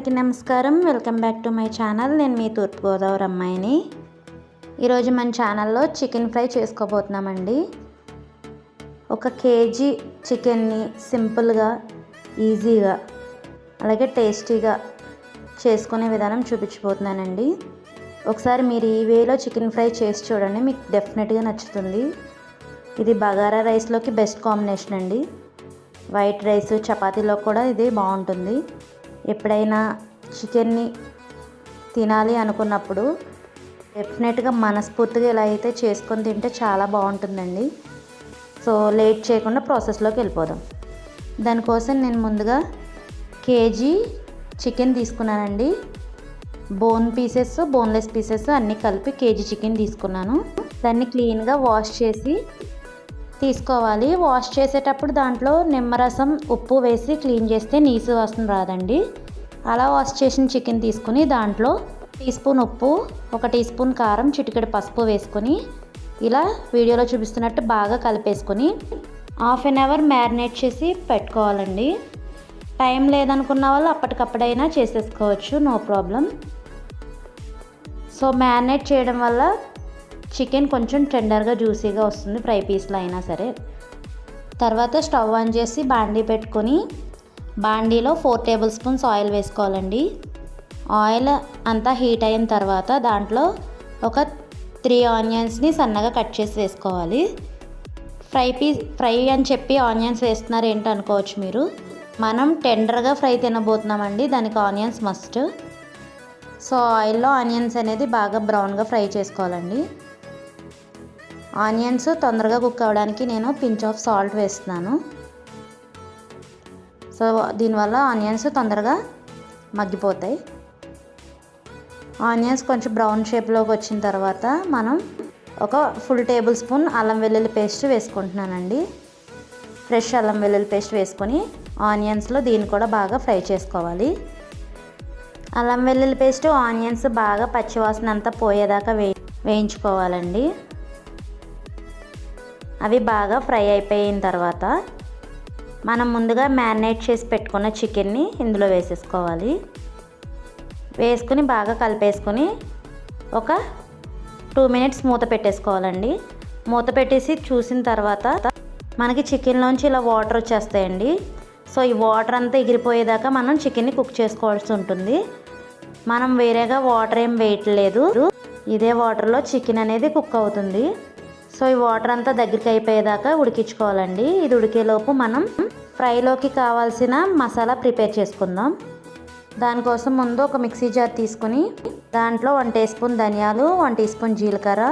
అందరికీ నమస్కారం. Welcome back to my channel. నేను మీ తూర్పుగోదావరి అమ్మాయిని. ఈరోజు మన ఛానల్లో చికెన్ ఫ్రై చేసుకోబోతున్నామండి. ఒక కేజీ చికెన్ని సింపుల్గా ఈజీగా అలాగే టేస్టీగా చేసుకునే విధానం చూపించబోతున్నానండి. ఒకసారి మీరు ఈ వేలో చికెన్ ఫ్రై చేసి చూడండి. మీకు డెఫినెట్గా నచ్చుతుంది. ఇది బగారా రైస్లోకి బెస్ట్ కాంబినేషన్ అండి. వైట్ రైస్ చపాతీలో కూడా ఇది బాగుంటుంది. ఎప్పుడైనా చికెన్ని తినాలి అనుకున్నప్పుడు డెఫినెట్గా మనస్ఫూర్తిగా ఇలా అయితే చేసుకొని తింటే చాలా బాగుంటుందండి. సో లేట్ చేయకుండా ప్రాసెస్లోకి వెళ్ళిపోదాం. దానికోసం నేను ముందుగా కేజీ చికెన్ తీసుకున్నానండి. బోన్ పీసెస్ బోన్లెస్ పీసెస్ అన్నీ కలిపి కేజీ చికెన్ తీసుకున్నాను. దాన్ని క్లీన్గా వాష్ చేసి తీసుకోవాలి. వాష్ చేసేటప్పుడు దాంట్లో నిమ్మరసం ఉప్పు వేసి క్లీన్ చేస్తే నీసు వాసన రాదండి. అలా వాష్ చేసిన చికెన్ తీసుకుని దాంట్లో టీ స్పూన్ ఉప్పు ఒక టీ స్పూన్ కారం చిటికెడు పసుపు వేసుకొని ఇలా వీడియోలో చూపిస్తున్నట్టు బాగా కలిపేసుకొని హాఫ్ అన్ అవర్ మ్యారినేట్ చేసి పెట్టుకోవాలండి. టైం లేదనుకున్న వాళ్ళు అప్పటికప్పుడైనా చేసేసుకోవచ్చు నో ప్రాబ్లం. సో మ్యారినేట్ చేయడం వల్ల చికెన్ కొంచెం టెండర్గా జ్యూసీగా వస్తుంది ఫ్రై పీస్లో అయినా సరే. తర్వాత స్టవ్ ఆన్ చేసి బాండీ పెట్టుకొని బాండీలో ఫోర్ టేబుల్ స్పూన్స్ ఆయిల్ వేసుకోవాలండి. ఆయిల్ అంతా హీట్ అయిన తర్వాత దాంట్లో ఒక త్రీ ఆనియన్స్ని సన్నగా కట్ చేసి వేసుకోవాలి. ఫ్రై పీస్ ఫ్రై అని చెప్పి ఆనియన్స్ వేస్తున్నారు ఏంటి అనుకోవచ్చు మీరు. మనం టెండర్గా ఫ్రై తినబోతున్నామండి దానికి ఆనియన్స్ మస్ట్ సో ఆయిల్లో ఆనియన్స్ అనేది బాగా బ్రౌన్గా ఫ్రై చేసుకోవాలండి. ఆనియన్స్ తొందరగా కుక్ అవ్వడానికి నేను పించ్ ఆఫ్ సాల్ట్ వేస్తున్నాను. సో దీనివల్ల ఆనియన్స్ తొందరగా మగ్గిపోతాయి. ఆనియన్స్ కొంచెం బ్రౌన్ షేప్లోకి వచ్చిన తర్వాత మనం ఒక ఫుల్ టేబుల్ స్పూన్ అల్లం వెల్లుల్లి పేస్ట్ వేసుకుంటున్నానండి. ఫ్రెష్ అల్లం వెల్లుల్లి పేస్ట్ వేసుకొని ఆనియన్స్లో దీన్ని కూడా బాగా ఫ్రై చేసుకోవాలి. అల్లం వెల్లుల్లి పేస్ట్ ఆనియన్స్ బాగా పచ్చివాసన అంతా పోయేదాకా వే వేయించుకోవాలండి. అవి బాగా ఫ్రై అయిపోయిన తర్వాత మనం ముందుగా మ్యారినేట్ చేసి పెట్టుకున్న చికెన్ని ఇందులో వేసేసుకోవాలి. వేసుకుని బాగా కలిపేసుకొని ఒక టూ మినిట్స్ మూత పెట్టేసుకోవాలండి. మూత పెట్టేసి చూసిన తర్వాత మనకి చికెన్లోంచి ఇలా వాటర్ వచ్చేస్తాయండి. సో ఈ వాటర్ అంతా ఎగిరిపోయేదాకా మనం చికెన్ని కుక్ చేసుకోవాల్సి ఉంటుంది. మనం వేరేగా వాటర్ ఏం వేయట్లేదు. ఇదే వాటర్లో చికెన్ అనేది కుక్ అవుతుంది. సో ఈ వాటర్ అంతా దగ్గరికి అయిపోయేదాకా ఉడికించుకోవాలండి. ఇది ఉడికేలోపు మనం ఫ్రైలోకి కావాల్సిన మసాలా ప్రిపేర్ చేసుకుందాం. దానికోసం ముందు ఒక మిక్సీ జార్ తీసుకుని దాంట్లో వన్ టీ స్పూన్ ధనియాలు వన్ టీ స్పూన్ జీలకర్ర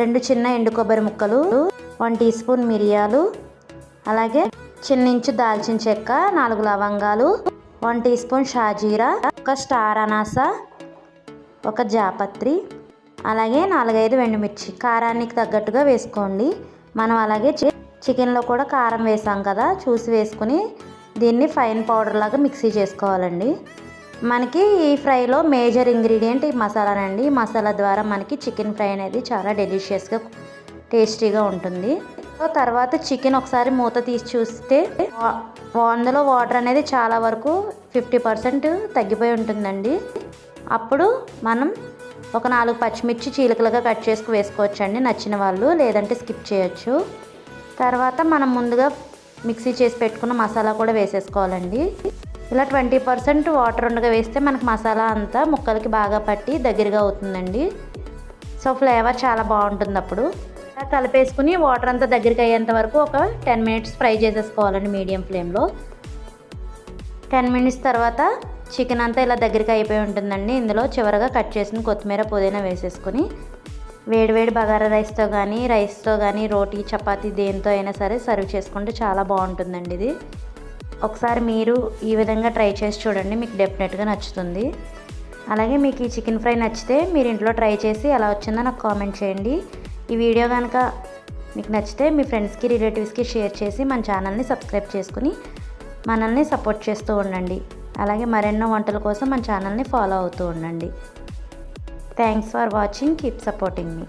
రెండు చిన్న ఎండు కొబ్బరి ముక్కలు వన్ టీ స్పూన్ మిరియాలు అలాగే చిన్నించు దాల్చిన చెక్క నాలుగు లవంగాలు వన్ టీ స్పూన్ షాజీరా ఒక స్టార్ అనాస ఒక జాపత్రి అలాగే నాలుగైదు ఎండుమిర్చి కారానికి తగ్గట్టుగా వేసుకోండి. మనం అలాగే చికెన్లో కూడా కారం వేసాం కదా చూసి వేసుకుని దీన్ని ఫైన్ పౌడర్ లాగా మిక్సీ చేసుకోవాలండి. మనకి ఈ ఫ్రైలో మేజర్ ఇంగ్రీడియంట్ ఈ మసాలానండి. ఈ మసాలా ద్వారా మనకి చికెన్ ఫ్రై అనేది చాలా డెలిషియస్గా టేస్టీగా ఉంటుంది. తర్వాత చికెన్ ఒకసారి మూత తీసి చూస్తే అందులో వాటర్ అనేది చాలా వరకు ఫిఫ్టీ పర్సెంట్ తగ్గిపోయి ఉంటుందండి. అప్పుడు మనం ఒక నాలుగు పచ్చిమిర్చి చీలికలుగా కట్ చేసుకు వేసుకోవచ్చండి. నచ్చిన వాళ్ళు లేదంటే స్కిప్ చేయొచ్చు. తర్వాత మనం ముందుగా మిక్సీ చేసి పెట్టుకున్న మసాలా కూడా వేసేసుకోవాలండి. ఇలా ట్వంటీ పర్సెంట్ వాటర్ ఉండగా వేస్తే మనకు మసాలా అంతా ముక్కలకి బాగా పట్టి దగ్గరగా అవుతుందండి. సో ఫ్లేవర్ చాలా బాగుంటుంది అప్పుడు కలిపేసుకుని వాటర్ అంతా దగ్గరికి అయ్యేంత వరకు ఒక టెన్ మినిట్స్ ఫ్రై చేసేసుకోవాలండి మీడియం ఫ్లేమ్లో. టెన్ మినిట్స్ తర్వాత చికెన్ అంతా ఇలా దగ్గరికి అయిపోయి ఉంటుందండి. ఇందులో చివరగా కట్ చేసిన కొత్తిమీర పుదీనా వేసేసుకొని వేడివేడి బగారా రైస్తో కానీ రైస్తో కానీ రోటీ చపాతీ దేంతో అయినా సరే సర్వ్ చేసుకుంటే చాలా బాగుంటుందండి ఇది. ఒకసారి మీరు ఈ విధంగా ట్రై చేసి చూడండి మీకు డెఫినెట్గా నచ్చుతుంది. అలాగే మీకు ఈ చికెన్ ఫ్రై నచ్చితే మీరు ఇంట్లో ట్రై చేసి ఎలా వచ్చిందో నాకు కామెంట్ చేయండి. ఈ వీడియో కనుక మీకు నచ్చితే మీ ఫ్రెండ్స్కి రిలేటివ్స్కి షేర్ చేసి మన ఛానల్ని సబ్స్క్రైబ్ చేసుకుని మనల్ని సపోర్ట్ చేస్తూ ఉండండి. అలాగే మరెన్నో వంటల కోసం మన ఛానల్ని ఫాలో అవుతూ ఉండండి. Thanks for watching keep supporting me